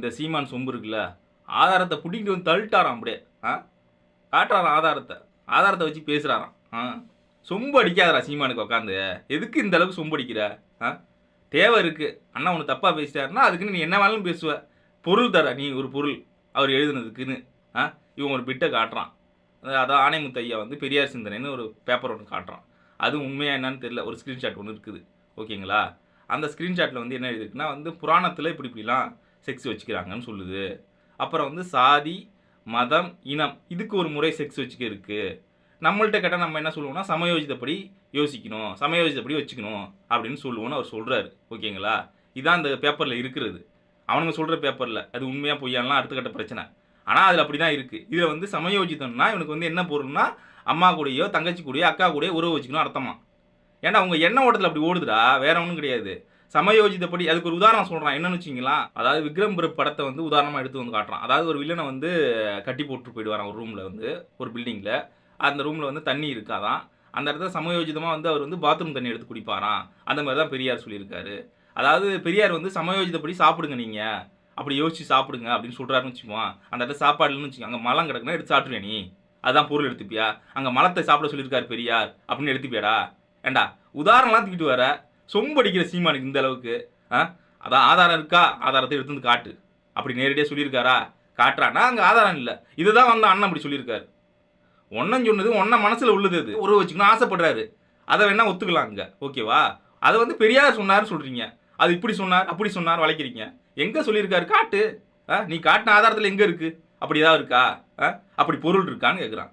இந்த சீமான் சொம்பு இருக்குல்ல ஆதாரத்தை பிடிக்கிட்டு வந்து தள்ளிட்டாராம் அப்படியே. ஆ? காட்டுறாராம் ஆதாரத்தை? ஆதாரத்தை வச்சு பேசுகிறாராம் ஆ? சொம்பு அடிக்காதடா சீமானுக்கு உட்காந்து எதுக்கு இந்த அளவுக்கு சொம்பு அடிக்கிற? ஆ? தேவை இருக்குது அண்ணா உனக்கு தப்பாக பேசிட்டாருன்னா அதுக்குன்னு நீ என்ன வேணாலும் பேசுவ. பொருள் தர நீ ஒரு பொருள் அவர் எழுதுனதுக்குன்னு. ஆ? இவன் ஒரு பிட்டை காட்டுறான். அதாவது அதான் ஆணைமுத்து ஐயா வந்து பெரியார் சிந்தனைன்னு ஒரு பேப்பர் ஒன்று காட்டுறான். அது உண்மையாக என்னன்னு தெரியல. ஒரு ஸ்க்ரீன்ஷாட் ஒன்று இருக்குது. ஓகேங்களா? அந்த ஸ்க்ரீன்ஷாட்டில் வந்து என்ன எழுதிருக்குன்னா வந்து புராணத்தில் இப்படி இப்படிலாம் செக்ஸ் வச்சுக்கிறாங்கன்னு சொல்லுது. அப்புறம் வந்து சாதி மதம் இனம் இதுக்கு ஒரு முறை செக்ஸ் வச்சுக்க இருக்குது நம்மள்கிட்ட கேட்டால் நம்ம என்ன சொல்லுவோம்னா சமயோஜிதப்படி யோசிக்கணும் சமயோஜிதப்படி வச்சுக்கணும் அப்படின்னு சொல்லுவோம்னு அவர் சொல்கிறாரு ஓகேங்களா? இதான் அந்த பேப்பரில் இருக்கிறது. அவனுங்க சொல்கிற பேப்பரில் அது உண்மையாக பொய்யாலாம் அடுத்த கட்ட பிரச்சனை. ஆனால் அதில் அப்படி தான் இருக்குது இதில் வந்து சமயோஜிதம்னா இவனுக்கு வந்து என்ன பொருள்னா அம்மா கூடயோ தங்கச்சி கூடயோ அக்கா கூடயோ உறவு வச்சுக்கணும் அர்த்தமா? ஏன்னா அவங்க எண்ண ஓட்டத்தில் அப்படி ஓடுதுடா. வேற ஒன்றும் கிடையாது. சமயோஜிதப்படி அதுக்கு ஒரு உதாரணம் சொல்கிறான் என்னன்னு வச்சிங்களா அதாவது விக்ரம் பிரப் படத்தை வந்து உதாரணமாக எடுத்து வந்து காட்டுறான். அதாவது ஒரு வில்லனை வந்து கட்டி போட்டு போயிடுவாரான் ஒரு ரூமில் வந்து ஒரு பில்டிங்கில் அந்த ரூமில் வந்து தண்ணி இருக்காதான். அந்த இடத்துல சமயோஜிதமாக வந்து அவர் வந்து பாத்ரூம் தண்ணி எடுத்து குடிப்பாராம். அந்த மாதிரி தான் பெரியார் சொல்லியிருக்காரு. அதாவது பெரியார் வந்து சமயோஜிதப்படி சாப்பிடுங்க நீங்கள் அப்படி யோசிச்சு சாப்பிடுங்க அப்படின்னு சொல்கிறாருன்னு வச்சுக்குவோம் அந்த இடத்துல சாப்பாடு இல்லைன்னு வச்சுக்கோ அங்கே மலம் கிடக்குன்னா எடுத்து சாப்பிடுவேன் நீ? அதான் பொருள் எடுத்துப்பியா? அங்கே மலத்தை சாப்பிட சொல்லியிருக்காரு பெரியார். அப்படின்னு எடுத்துப்பியாடா? ஏண்டா? உதாரணம்லாம் தூக்கிட்டு வர. சொம்படிக்கிற சீமானுக்கு இந்த அளவுக்கு ஆ? அதான் ஆதாரம் இருக்கா? ஆதாரத்தை எடுத்து வந்து காட்டு. அப்படி நேரடியாக சொல்லியிருக்காரா? காட்டுறானா அங்கே ஆதாரம் இல்லை. இதுதான் வந்து அண்ணன் அப்படி சொல்லியிருக்காரு. ஒன்னும் சொன்னது ஒன்றை மனசில் உள்ளது அது. உறவு வச்சுக்கணும் ஆசைப்படுறாரு. அதை வேணா ஒத்துக்கலாம் அங்கே. ஓகேவா அதை வந்து பெரியார் சொன்னார் சொல்கிறீங்க அது இப்படி சொன்னார் அப்படி சொன்னார் வளைக்கிறீங்க. எங்கே சொல்லியிருக்காரு? காட்டு. ஆ நீ காட்டின ஆதாரத்தில் எங்கே இருக்குது அப்படி ஏதாவது இருக்கா? ஆ அப்படி பொருள் இருக்கான்னு கேட்குறான்